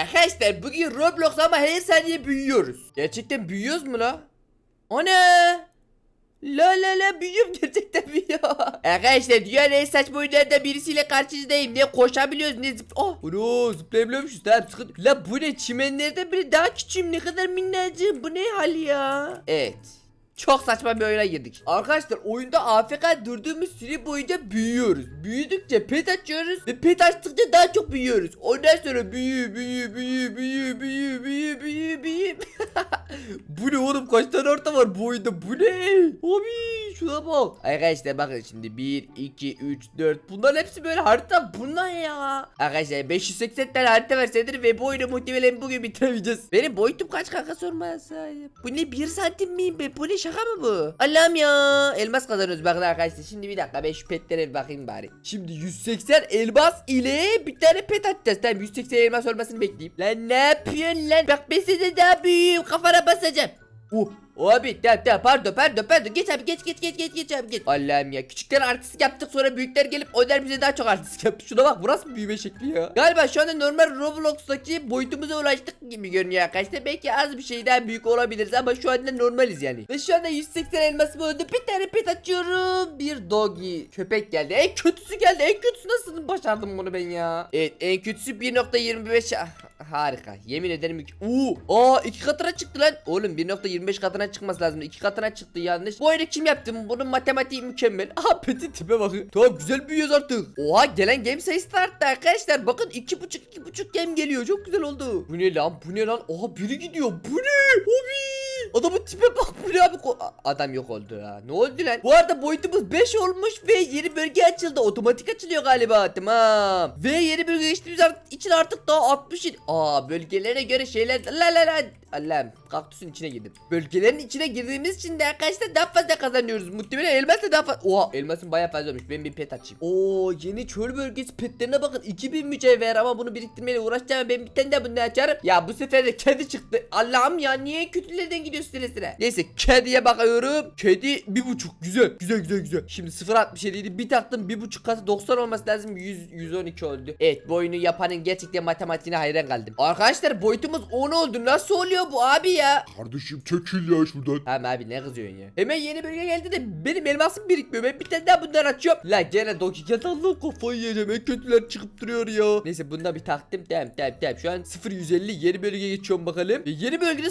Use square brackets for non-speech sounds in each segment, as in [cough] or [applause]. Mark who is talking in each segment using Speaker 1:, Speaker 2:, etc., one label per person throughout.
Speaker 1: Arkadaşlar bugün Roblox ama her saniye büyüyoruz. Gerçekten büyüyoruz mu la? Ana! La la la büyüyorum [laughs] gerçekten büyüyor. Arkadaşlar dünyanın en saçma oyunlarından birisiyle karşınızdayım. Ne koşabiliyoruz ne zıp... Oh! Bunu zıplayabiliyormuşuz tamam sıkıntı. La bu ne çimenlerden biri daha küçüğüm ne kadar minnacığım. Bu ne hal ya? Evet. Çok saçma bir oyuna girdik. Arkadaşlar oyunda AFK durduğumuz süre boyunca büyüyoruz. Büyüdükçe pet açıyoruz ve pet açtıkça daha çok büyüyoruz. Ondan sonra büyü büyü büyü büyü büyü büyü büyü büyü. [laughs] bu ne oğlum kaç tane orta var bu oyunda bu ne? Abi şuna bak. Arkadaşlar bakın şimdi 1 2 3 4 bunların hepsi böyle harita bunlar ya. Arkadaşlar 580 tane harita versedir ve bu oyunu muhtemelen bugün bitiremeyeceğiz. Benim boyutum kaç kanka sahip. Bu ne 1 santim miyim be? Bu ne şaka mı bu? Allah'ım ya. Elmas kazanıyoruz bakın arkadaşlar. Şimdi bir dakika ben şu petlere bir bakayım bari. Şimdi 180 elmas ile bir tane pet atacağız. Tamam 180 elmas olmasını bekleyeyim. Lan ne yapıyorsun lan? Bak ben size daha büyüğüm kafana basacağım. Uh abi tamam tamam pardon pardon pardon. Geç abi geç geç geç geç geç abi geç. Allah'ım ya küçükler artistik yaptık sonra büyükler gelip onlar bize daha çok artistik yaptı. Şuna bak burası mı büyüme şekli ya? Galiba şu anda normal Roblox'taki boyutumuza ulaştık gibi görünüyor arkadaşlar. Belki az bir şey daha büyük olabiliriz ama şu anda normaliz yani. Ve şu anda 180 elmasım oldu bir tane pet açıyorum. Bir doggy köpek geldi. En kötüsü geldi. En kötüsü nasıl başardım bunu ben ya? Evet en kötüsü 1.25 ah, Harika. Yemin ederim iki... Uuu. Aa iki katına çıktı lan. Oğlum 1.25 katına çıkması lazım. İki katına çıktı yanlış. Bu oyunu kim yaptı? Bunun matematiği mükemmel. [laughs] Aha peti tipe bakın. Tamam güzel büyüyoruz artık. Oha gelen game sayısı da arttı arkadaşlar. Bakın iki buçuk iki buçuk game geliyor. Çok güzel oldu. Bu ne lan? Bu ne lan? Oha biri gidiyor. Bu ne? Hobi. Adamın tipe bak bu ne abi? Ko- Adam yok oldu ya. Ne oldu lan? Bu arada boyutumuz 5 olmuş ve yeni bölge açıldı. Otomatik açılıyor galiba. Tamam. Ve yeni bölge geçtiğimiz art- için artık daha 60 in- Aa bölgelere göre şeyler la la la Allah'ım kaktüsün içine girdim. Bölgelerin içine girdiğimiz için de arkadaşlar daha fazla kazanıyoruz. Muhtemelen elmas da daha fazla. Oha elmasın bayağı fazla olmuş. Ben bir pet açayım. Oo yeni çöl bölgesi petlerine bakın. 2000 mücevher ama bunu biriktirmeyle uğraşacağım. Ben bir tane de bunu açarım. Ya bu sefer de kedi çıktı. Allah'ım ya niye kötülerden gidiyor sıra sıra. Neyse kediye bakıyorum. Kedi bir buçuk. Güzel. Güzel güzel güzel. Şimdi 0.67 idi. Bir taktım bir buçuk katı 90 olması lazım. 100 112 oldu. Evet bu oyunu yapanın gerçekten matematiğine hayran kaldım. Arkadaşlar boyutumuz 10 oldu. Nasıl oluyor bu abi ya?
Speaker 2: Kardeşim çekil ya şuradan.
Speaker 1: Tamam abi ne kızıyorsun ya? Hemen yeni bölge geldi de benim elmasım birikmiyor. Ben bir tane daha bundan açıyorum. La gene Doki geldi Allah kafayı yiyeceğim. En kötüler çıkıp duruyor ya. Neyse bunda bir taktım. Tamam tamam tamam. Şu an 0150 yeni bölgeye geçiyorum bakalım. E, yeni bölgede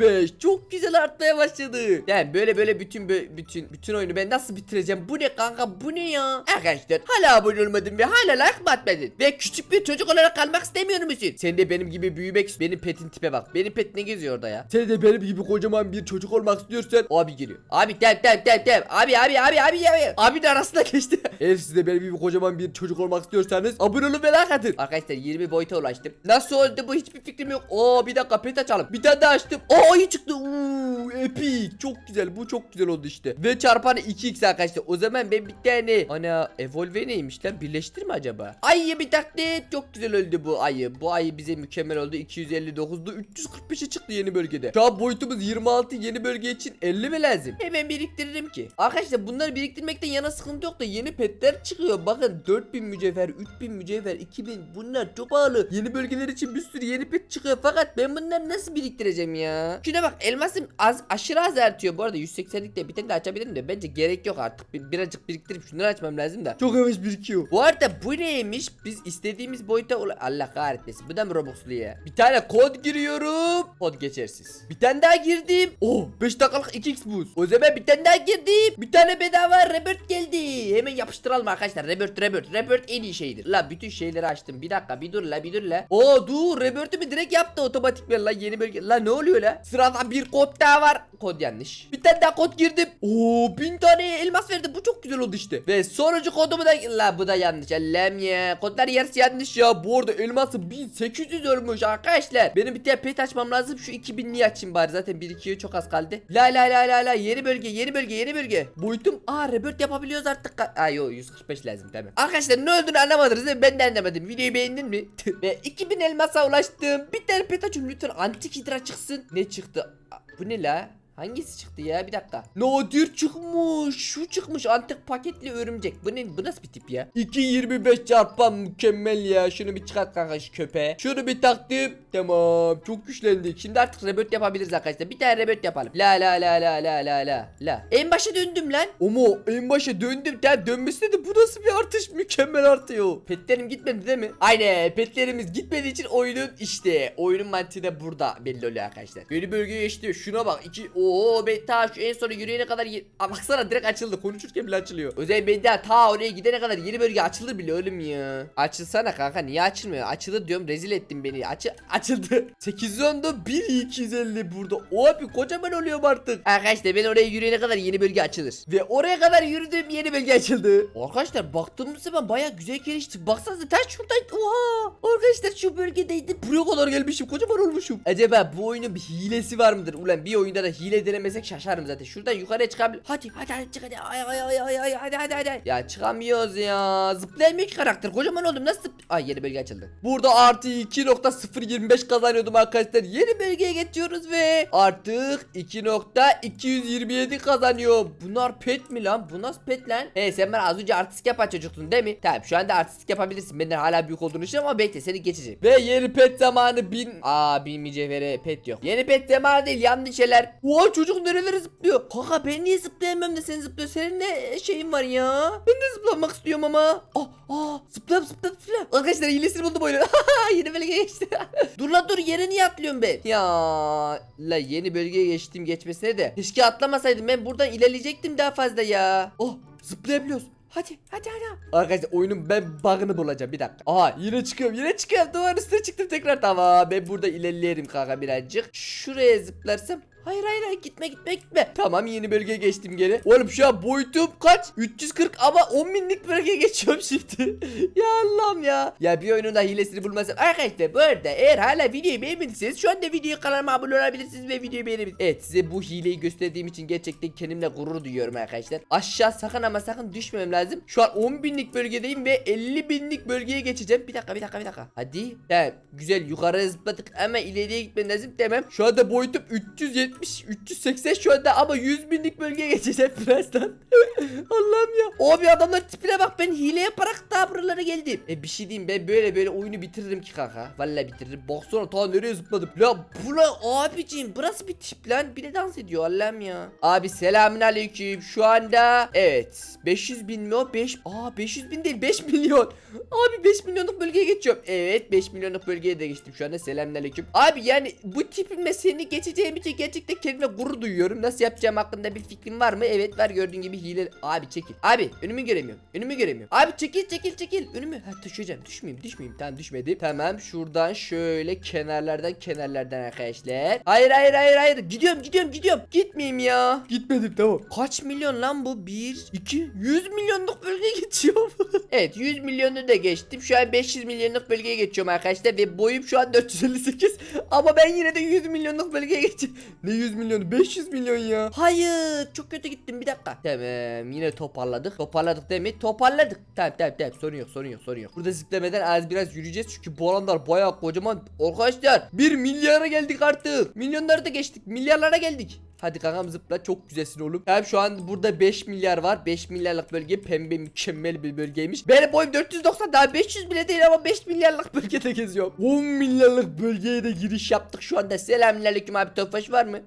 Speaker 1: 0225. Çok güzel artmaya başladı. Yani böyle böyle bütün bütün bütün oyunu ben nasıl bitireceğim? Bu ne kanka? Bu ne ya? Arkadaşlar hala abone olmadın ve hala like mı atmadın? Ve küçük bir çocuk olarak kalmak istemiyor musun? Sen de benim gibi büyümek benim petin tipe bak. Benim pet ne geziyor orada ya? Sen de benim gibi kocaman bir çocuk olmak istiyorsan abi geliyor. Abi dem dem dem dem. Abi abi abi abi abi. Abi de arasında geçti. [laughs] Eğer siz de benim gibi kocaman bir çocuk olmak istiyorsanız abone olun ve like atın. Arkadaşlar 20 boyuta ulaştım. Nasıl oldu bu hiçbir fikrim yok. Oo bir dakika pet açalım. Bir tane daha açtım. Oo ayı çıktı. Uuu epik. Çok güzel. Bu çok güzel oldu işte. Ve çarpanı 2x arkadaşlar. O zaman ben bir tane ana evolve neymiş lan? Birleştir mi acaba? Ayı bir taklit. Çok güzel öldü bu ayı. Bu ayı bize mükemmel oldu. 259'du. 345'e çıktı yeni bölgede. Şu an boyutumuz 26. Yeni bölge için 50 mi lazım? Hemen biriktiririm ki. Arkadaşlar bunları biriktirmekten yana sıkıntı yok da yeni petler çıkıyor. Bakın 4000 mücevher, 3000 mücevher, 2000 bunlar çok pahalı. Yeni bölgeler için bir sürü yeni pet çıkıyor. Fakat ben bunları nasıl biriktireceğim ya? Şuna bak elmasım az aşırı az artıyor. Bu arada 180'lik de bir tane de açabilirim de bence gerek yok artık. Bir, birazcık biriktirip şunları açmam lazım da. Çok yavaş birikiyor. Bu arada bu neymiş? Biz istediğimiz boyuta Allah kahretmesin. Bu da mı Robux'lu ya? Bir tane kod giriyorum. Kod geçersiz. Bir tane daha girdim. Oh 5 dakikalık 2x boost. O zaman bir tane daha girdim. Bir tane bedava Rebirth geldi. Hemen yapıştıralım arkadaşlar. Rebirth Rebirth. Rebirth en iyi şeydir. La bütün şeyleri açtım. Bir dakika bir dur la bir dur la. Oo dur Rebirth'ü direkt yaptı otomatikman la yeni bölge. La ne oluyor la? Sırada bir kod daha var. Kod yanlış. Bir tane daha kod girdim. Oo bin tane elmas verdi. Bu çok güzel oldu işte. Ve sonuncu kodumu da la bu da yanlış. Allah'ım ya. Kodlar yarısı yanlış ya. Bu arada elması 1800 olmuş arkadaşlar. Benim bir tane pet açmam lazım. Şu 2000'liği açayım bari. Zaten 1 2'ye çok az kaldı. La la la la la. Yeni bölge, yeni bölge, yeni bölge. Boyutum. Aa rebirth yapabiliyoruz artık. Aa yo 145 lazım tamam. Arkadaşlar ne olduğunu anlamadınız değil mi? Ben de anlamadım. Videoyu beğendin mi? [laughs] Ve 2000 elmasa ulaştım. Bir tane pet açıyorum lütfen. Antik hidra çıksın. Ne çıktı? Bu ne la? Hangisi çıktı ya bir dakika. Nadir çıkmış. Şu çıkmış antik paketli örümcek. Bu ne bu nasıl bir tip ya? 2.25 çarpan mükemmel ya. Şunu bir çıkart kanka şu köpeğe. Şunu bir taktım. Tamam çok güçlendik. Şimdi artık rebirth yapabiliriz arkadaşlar. Bir tane rebirth yapalım. La la la la la la la la. En başa döndüm lan. Omo en başa döndüm. Ya dönmesine de bu nasıl bir artış mükemmel artıyor. Petlerim gitmedi değil mi? Aynen petlerimiz gitmediği için oyunun işte oyunun mantığı da burada belli oluyor arkadaşlar. Yeni bölgeye geçti. Şuna bak. iki Oo ben ta şu en sona yürüyene kadar Aa, baksana direkt açıldı. Konuşurken bile açılıyor. Özel ben daha ta oraya gidene kadar yeni bölge açılır bile oğlum ya. Açılsana kanka niye açılmıyor? Açılır diyorum rezil ettin beni. Açı açıldı. 810'da 1 250 burada. O abi kocaman oluyorum artık. Arkadaşlar ben oraya yürüyene kadar yeni bölge açılır. Ve oraya kadar yürüdüm yeni bölge açıldı. Arkadaşlar baktığımız zaman baya güzel geliştik. Baksanıza taş şuradaydı. Oha. Arkadaşlar şu bölgedeydi. Buraya kadar gelmişim. Kocaman olmuşum. Acaba bu oyunun bir hilesi var mıdır? Ulan bir oyunda da hile denemesek şaşarım zaten. Şuradan yukarıya çıkabilir. Hadi hadi hadi çık hadi. Ay ay ay ay ay hadi hadi hadi. Ya çıkamıyoruz ya. Zıplayamıyor ki karakter. Kocaman oldum. Nasıl zıp... Ay yeni bölge açıldı. Burada artı 2.025 kazanıyordum arkadaşlar. Yeni bölgeye geçiyoruz ve artık 2.227 kazanıyor. Bunlar pet mi lan? Bu nasıl pet lan? He sen bana az önce artistik yapan çocuktun değil mi? Tamam şu anda artistik yapabilirsin. Benden hala büyük olduğunu düşünüyorum ama bekle seni geçeceğim. Ve yeni pet zamanı bin... Aa bin mücevhere pet yok. Yeni pet zamanı değil yanlış şeyler. Çocuk nerelere zıplıyor? Kanka ben niye zıplayamıyorum da sen zıplıyor? Senin ne şeyin var ya? Ben de zıplamak istiyorum ama. Ah ah zıpla zıpla zıpla. Arkadaşlar hilesini buldum oyunu. [laughs] yeni bölgeye geçti. [laughs] dur la dur yere niye atlıyorum ben? Ya la yeni bölgeye geçtim geçmesine de. Keşke atlamasaydım ben buradan ilerleyecektim daha fazla ya. Oh zıplayabiliyoruz. Hadi hadi hadi. Arkadaşlar oyunun ben bug'ını bulacağım bir dakika. Aa yine çıkıyorum yine çıkıyorum duvarın üstüne çıktım tekrar tamam ben burada ilerleyelim kanka birazcık. Şuraya zıplarsam Hayır hayır hayır gitme gitme gitme. Tamam yeni bölgeye geçtim geri. Oğlum şu an boyutum kaç? 340 ama 10 binlik bölgeye geçiyorum şimdi. [laughs] ya Allah'ım ya. Ya bir oyunun da hilesini bulmasam. Arkadaşlar bu arada eğer hala videoyu beğenmediyseniz şu anda videoya kanalıma abone olabilirsiniz ve videoyu beğenebilirsiniz. Evet size bu hileyi gösterdiğim için gerçekten kendimle gurur duyuyorum arkadaşlar. Aşağı sakın ama sakın düşmemem lazım. Şu an 10 binlik bölgedeyim ve 50 binlik bölgeye geçeceğim. Bir dakika bir dakika bir dakika. Hadi. Tamam güzel yukarı zıpladık ama ileriye gitmem lazım. Tamam. Şu anda boyutum 370 380 şu anda ama 100 binlik bölgeye geçeceğim [laughs] birazdan. Allah'ım ya. Abi adamlar tipine bak ben hile yaparak daha buralara geldim. E bir şey diyeyim ben böyle böyle oyunu bitiririm ki kanka. Vallahi bitiririm. Baksana ta nereye zıpladım. La abicim burası bir tip lan. Bir de dans ediyor Allah'ım ya. Abi selamünaleyküm. Şu anda evet 500 bin mi o? 5 Aa 500 bin değil 5 milyon. Abi 5 milyonluk bölgeye geçiyorum. Evet 5 milyonluk bölgeye de geçtim şu anda selamünaleyküm. Abi yani bu tipimle seni geçeceğim için gerçekten kendime gurur duyuyorum. Nasıl yapacağım hakkında bir fikrim var mı? Evet var gördüğün gibi hile. Abi çekil. Abi önümü göremiyorum. Önümü göremiyorum. Abi çekil çekil çekil. Önümü. Ha düşeceğim. Düşmeyeyim düşmeyeyim. Tamam düşmedim. Tamam şuradan şöyle kenarlardan kenarlardan arkadaşlar. Hayır hayır hayır hayır. Gidiyorum gidiyorum gidiyorum. Gitmeyeyim ya. Gitmedim tamam. Kaç milyon lan bu? 1, 2, 100 milyonluk bölgeye geçiyorum. [laughs] evet 100 milyonu da geçtim. Şu an 500 milyonluk bölgeye geçiyorum arkadaşlar. Ve boyum şu an 458. Ama ben yine de 100 milyonluk bölgeye geçiyorum. Ne 100 milyonu? 500 milyon ya. Hayır. Çok kötü gittim bir dakika. Tamam yine toparladık. Toparladık değil mi? Toparladık. Tamam tamam tamam sorun yok sorun yok sorun yok. Burada ziplemeden az biraz yürüyeceğiz. Çünkü bu alanlar bayağı kocaman. Arkadaşlar 1 milyara geldik artık. Milyonları da geçtik. Milyarlara geldik. Hadi kankam zıpla çok güzelsin oğlum. Hem şu an burada 5 milyar var. 5 milyarlık bölge pembe mükemmel bir bölgeymiş. Benim boyum 490 daha 500 bile değil ama 5 milyarlık bölgede geziyorum. 10 milyarlık bölgeye de giriş yaptık şu anda. Selamünaleyküm abi tofaş var mı?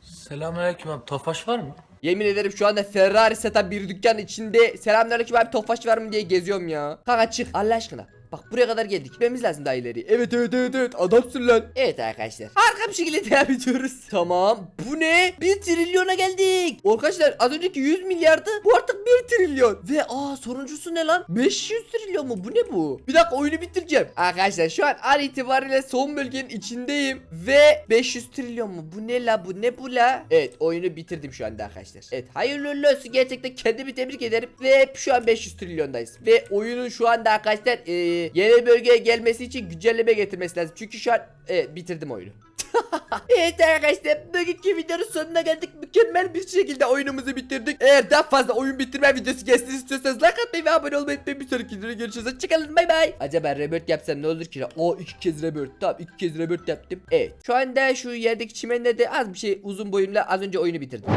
Speaker 3: Selamünaleyküm abi. Tofaş var mı?
Speaker 1: Yemin ederim şu anda Ferrari satan bir dükkan içinde selamünaleyküm abi tofaş var mı diye geziyorum ya. Kanka çık Allah aşkına. Bak buraya kadar geldik. Gitmemiz lazım daha ileri. Evet evet evet evet adamsın lan. Evet arkadaşlar. Harika bir şekilde devam ediyoruz. Tamam. Bu ne? 1 trilyona geldik. Arkadaşlar az önceki 100 milyardı. Bu artık 1 trilyon. Ve aa sonuncusu ne lan? 500 trilyon mu? Bu ne bu? Bir dakika oyunu bitireceğim. Arkadaşlar şu an an itibariyle son bölgenin içindeyim. Ve 500 trilyon mu? Bu ne la? Bu ne bu la? Evet oyunu bitirdim şu anda arkadaşlar. Evet hayırlı uğurlu olsun. Gerçekten kendimi tebrik ederim. Ve şu an 500 trilyondayız. Ve oyunun şu anda arkadaşlar eee, yeni bölgeye gelmesi için güncelleme getirmesi lazım. Çünkü şu an evet bitirdim oyunu. [laughs] evet arkadaşlar bugünkü videonun sonuna geldik. Mükemmel bir şekilde oyunumuzu bitirdik. Eğer daha fazla oyun bitirme videosu gelsin istiyorsanız like atmayı ve abone olmayı unutmayın. Bir sonraki videoda görüşürüz. Hoşçakalın bay bay. Acaba rebirth yapsam ne olur ki? O iki kez rebirth. Tamam iki kez rebirth yaptım. Evet. Şu anda şu yerdeki çimenlerde az bir şey uzun boyumla az önce oyunu bitirdim.